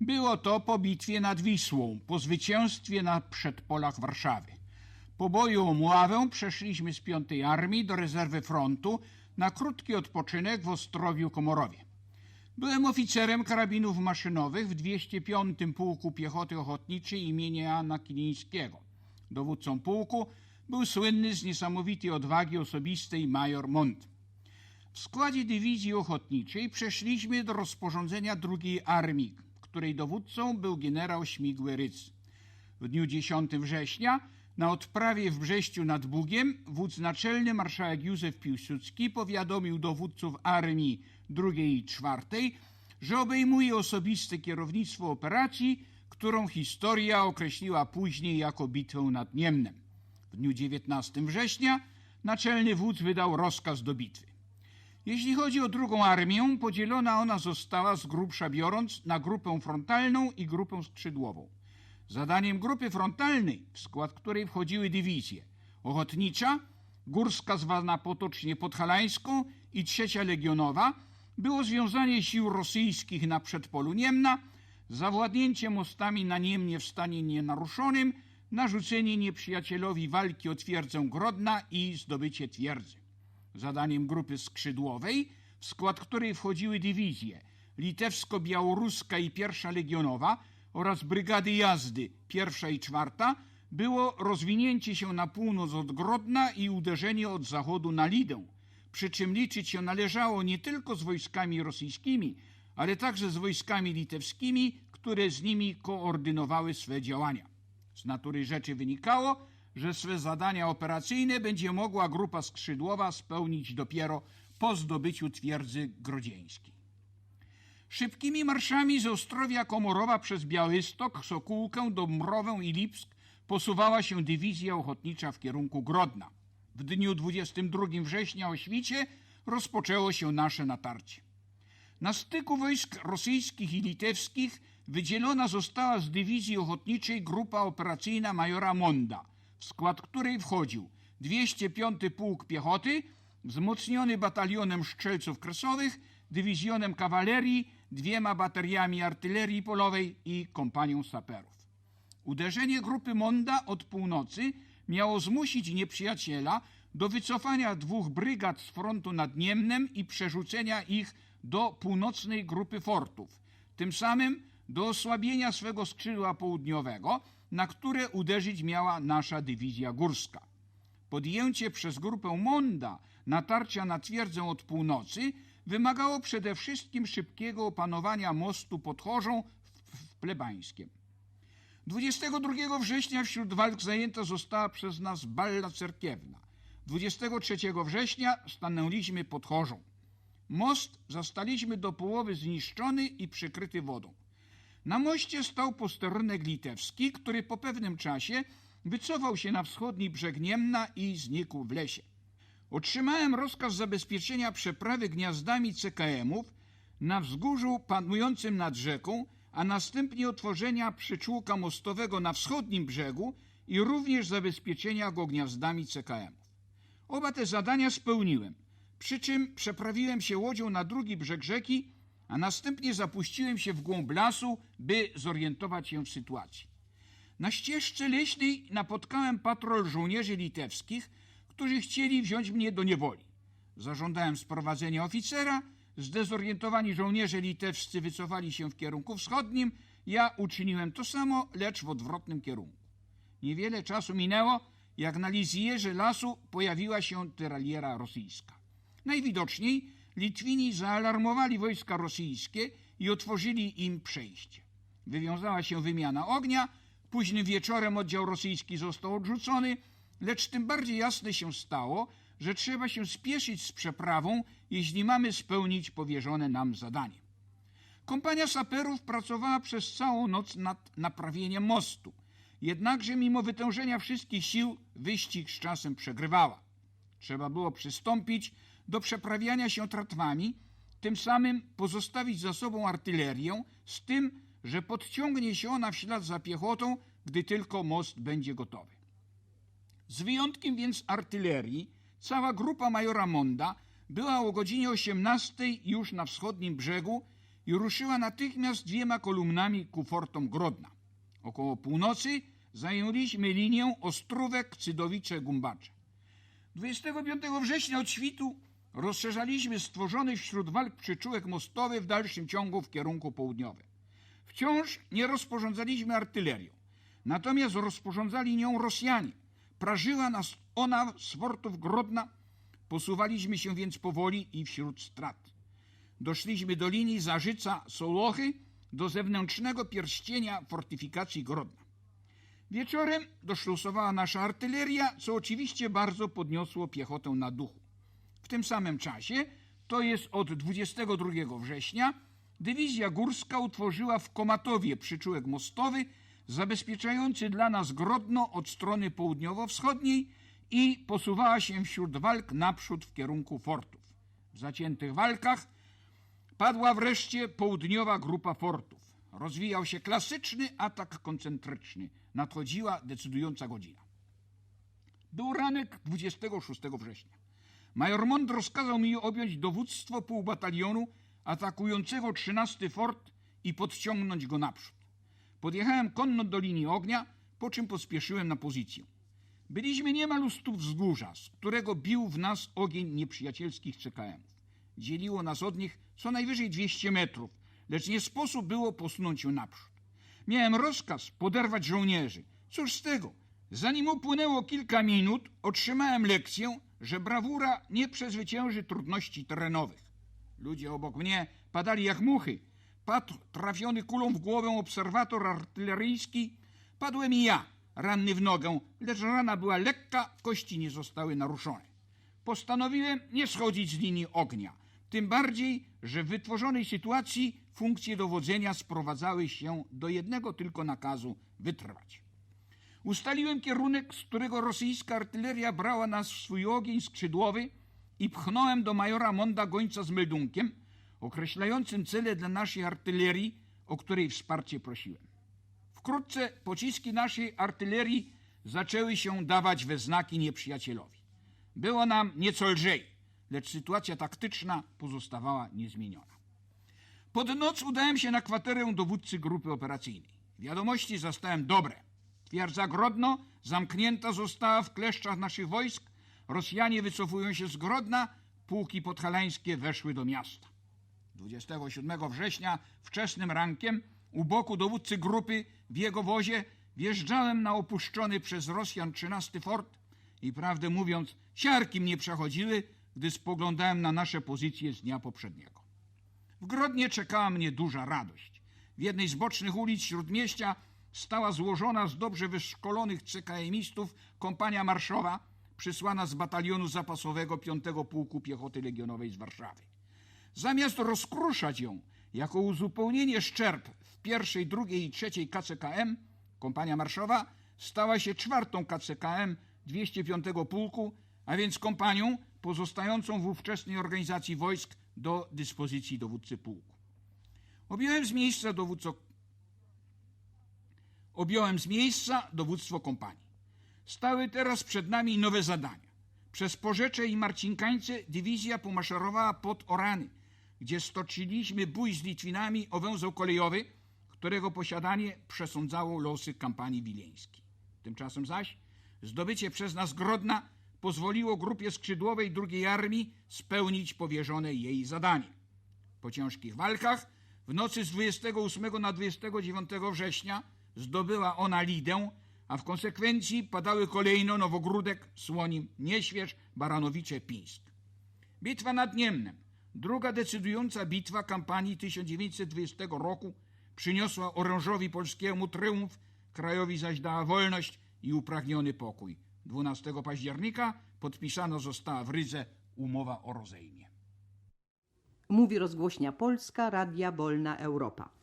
Było to po bitwie nad Wisłą, po zwycięstwie na przedpolach Warszawy. Po boju o Mławę przeszliśmy z Piątej Armii do rezerwy frontu na krótki odpoczynek w Ostrowiu Komorowie. Byłem oficerem karabinów maszynowych w 205 Pułku Piechoty Ochotniczej imienia Jana Kilińskiego. Dowódcą pułku był słynny z niesamowitej odwagi osobistej major Mont. W składzie dywizji ochotniczej przeszliśmy do rozporządzenia drugiej armii, której dowódcą był generał Śmigły Ryc. W dniu 10 września na odprawie w Brześciu nad Bugiem wódz naczelny marszałek Józef Piłsudski powiadomił dowódców armii drugiej i czwartej, że obejmuje osobiste kierownictwo operacji, którą historia określiła później jako bitwę nad Niemnem. W dniu 19 września naczelny wódz wydał rozkaz do bitwy. Jeśli chodzi o drugą armię, podzielona ona została z grubsza biorąc na grupę frontalną i grupę skrzydłową. Zadaniem grupy frontalnej, w skład której wchodziły dywizje ochotnicza, górska zwana potocznie podhalańską i trzecia legionowa, było związanie sił rosyjskich na przedpolu Niemna, zawładnięcie mostami na Niemnie w stanie nienaruszonym, narzucenie nieprzyjacielowi walki o twierdzę Grodna i zdobycie twierdzy. Zadaniem grupy skrzydłowej, w skład której wchodziły dywizje litewsko-białoruska i pierwsza legionowa oraz brygady jazdy pierwsza i czwarta, było rozwinięcie się na północ od Grodna i uderzenie od zachodu na Lidę, przy czym liczyć się należało nie tylko z wojskami rosyjskimi, ale także z wojskami litewskimi, które z nimi koordynowały swe działania. Z natury rzeczy wynikało, że swe zadania operacyjne będzie mogła grupa skrzydłowa spełnić dopiero po zdobyciu twierdzy grodzieńskiej. Szybkimi marszami z Ostrowia Komorowa przez Białystok, Sokółkę, Dąbrowę i Lipsk posuwała się dywizja ochotnicza w kierunku Grodna. W dniu 22 września o świcie rozpoczęło się nasze natarcie. Na styku wojsk rosyjskich i litewskich wydzielona została z dywizji ochotniczej grupa operacyjna majora Monda, w skład której wchodził 205 Pułk Piechoty, wzmocniony batalionem strzelców kresowych, dywizjonem kawalerii, dwiema bateriami artylerii polowej i kompanią saperów. Uderzenie grupy Monda od północy miało zmusić nieprzyjaciela do wycofania dwóch brygad z frontu nad Niemnem i przerzucenia ich do północnej grupy fortów, tym samym do osłabienia swego skrzydła południowego, na które uderzyć miała nasza dywizja górska. Podjęcie przez grupę Monda natarcia na twierdzę od północy wymagało przede wszystkim szybkiego opanowania mostu pod Chorzą w Plebańskiem. 22 września wśród walk zajęta została przez nas Balla Cerkiewna. 23 września stanęliśmy pod Chorzą. Most zastaliśmy do połowy zniszczony i przykryty wodą. Na moście stał posterunek litewski, który po pewnym czasie wycofał się na wschodni brzeg Niemna i znikł w lesie. Otrzymałem rozkaz zabezpieczenia przeprawy gniazdami CKM-ów na wzgórzu panującym nad rzeką, a następnie otworzenia przyczółka mostowego na wschodnim brzegu i również zabezpieczenia go gniazdami CKM-ów. Oba te zadania spełniłem, przy czym przeprawiłem się łodzią na drugi brzeg rzeki, a następnie zapuściłem się w głąb lasu, by zorientować się w sytuacji. Na ścieżce leśnej napotkałem patrol żołnierzy litewskich, którzy chcieli wziąć mnie do niewoli. Zażądałem sprowadzenia oficera, zdezorientowani żołnierze litewscy wycofali się w kierunku wschodnim, ja uczyniłem to samo, lecz w odwrotnym kierunku. Niewiele czasu minęło, jak na lizjerze lasu pojawiła się tyraliera rosyjska. Najwidoczniej Litwini zaalarmowali wojska rosyjskie i otworzyli im przejście. Wywiązała się wymiana ognia, późnym wieczorem oddział rosyjski został odrzucony, lecz tym bardziej jasne się stało, że trzeba się spieszyć z przeprawą, jeśli mamy spełnić powierzone nam zadanie. Kompania saperów pracowała przez całą noc nad naprawieniem mostu. Jednakże mimo wytężenia wszystkich sił wyścig z czasem przegrywała. Trzeba było przystąpić do przeprawiania się tratwami, tym samym pozostawić za sobą artylerię, z tym, że podciągnie się ona w ślad za piechotą, gdy tylko most będzie gotowy. Z wyjątkiem więc artylerii, cała grupa majora Monda była o godzinie 18 już na wschodnim brzegu i ruszyła natychmiast dwiema kolumnami ku fortom Grodna. Około północy zajęliśmy linię Ostrówek-Cydowice-Gumbacze. 25 września od świtu rozszerzaliśmy stworzony wśród walk przyczółek mostowy w dalszym ciągu w kierunku południowym. Wciąż nie rozporządzaliśmy artylerią, natomiast rozporządzali nią Rosjanie. Prażyła nas ona z fortów Grodna, posuwaliśmy się więc powoli i wśród strat. Doszliśmy do linii Zarzyca-Sołochy, do zewnętrznego pierścienia fortyfikacji Grodna. Wieczorem doszlusowała nasza artyleria, co oczywiście bardzo podniosło piechotę na duchu. W tym samym czasie, to jest od 22 września, dywizja górska utworzyła w Komatowie przyczółek mostowy zabezpieczający dla nas Grodno od strony południowo-wschodniej i posuwała się wśród walk naprzód w kierunku fortów. W zaciętych walkach padła wreszcie południowa grupa fortów. Rozwijał się klasyczny atak koncentryczny. Nadchodziła decydująca godzina. Był ranek 26 września. Major Mond rozkazał mi objąć dowództwo półbatalionu atakującego 13 fort i podciągnąć go naprzód. Podjechałem konno do linii ognia, po czym pospieszyłem na pozycję. Byliśmy niemal u stóp wzgórza, z którego bił w nas ogień nieprzyjacielskich CKM-ów. Dzieliło nas od nich co najwyżej 200 metrów, lecz nie sposób było posunąć się naprzód. Miałem rozkaz poderwać żołnierzy. Cóż z tego? Zanim upłynęło kilka minut, otrzymałem lekcję, że brawura nie przezwycięży trudności terenowych. Ludzie obok mnie padali jak muchy. Padł trafiony kulą w głowę obserwator artyleryjski. Padłem i ja, ranny w nogę, lecz rana była lekka, kości nie zostały naruszone. Postanowiłem nie schodzić z linii ognia. Tym bardziej, że w wytworzonej sytuacji funkcje dowodzenia sprowadzały się do jednego tylko nakazu wytrwać. Ustaliłem kierunek, z którego rosyjska artyleria brała nas w swój ogień skrzydłowy i pchnąłem do majora Monda gońca z meldunkiem, określającym cele dla naszej artylerii, o której wsparcie prosiłem. Wkrótce pociski naszej artylerii zaczęły się dawać we znaki nieprzyjacielowi. Było nam nieco lżej, lecz sytuacja taktyczna pozostawała niezmieniona. Pod noc udałem się na kwaterę dowódcy grupy operacyjnej. Wiadomości zastałem dobre. Twierdza Grodno zamknięta została w kleszczach naszych wojsk. Rosjanie wycofują się z Grodna, pułki podhalańskie weszły do miasta. 27 września wczesnym rankiem u boku dowódcy grupy w jego wozie wjeżdżałem na opuszczony przez Rosjan 13 fort i prawdę mówiąc, siarki mnie przechodziły, gdy spoglądałem na nasze pozycje z dnia poprzedniego. W Grodnie czekała mnie duża radość. W jednej z bocznych ulic śródmieścia stała złożona z dobrze wyszkolonych CKM-istów kompania marszowa, przysłana z batalionu zapasowego 5 Pułku Piechoty Legionowej z Warszawy. Zamiast rozkruszać ją jako uzupełnienie szczerb w pierwszej, drugiej i trzeciej KCKM, kompania marszowa stała się czwartą KCKM 205 Pułku, a więc kompanią pozostającą w ówczesnej organizacji wojsk do dyspozycji dowódcy pułku. Objąłem z miejsca dowódco... Objąłem z miejsca dowództwo kompanii. Stały teraz przed nami nowe zadania. Przez Porzecze i Marcinkańce dywizja pomaszerowała pod Orany, gdzie stoczyliśmy bój z Litwinami o węzeł kolejowy, którego posiadanie przesądzało losy kampanii wileńskiej. Tymczasem zaś zdobycie przez nas Grodna pozwoliło grupie skrzydłowej II Armii spełnić powierzone jej zadanie. Po ciężkich walkach w nocy z 28 na 29 września zdobyła ona Lidę, a w konsekwencji padały kolejno Nowogródek, Słonim, Nieśwież, Baranowicze, Pińsk. Bitwa nad Niemnem, druga decydująca bitwa kampanii 1920 roku, przyniosła orężowi polskiemu triumf, krajowi zaś dała wolność i upragniony pokój. 12 października podpisana została w Rydze umowa o rozejmie. Mówi rozgłośnia Polska, Radia Wolna Europa.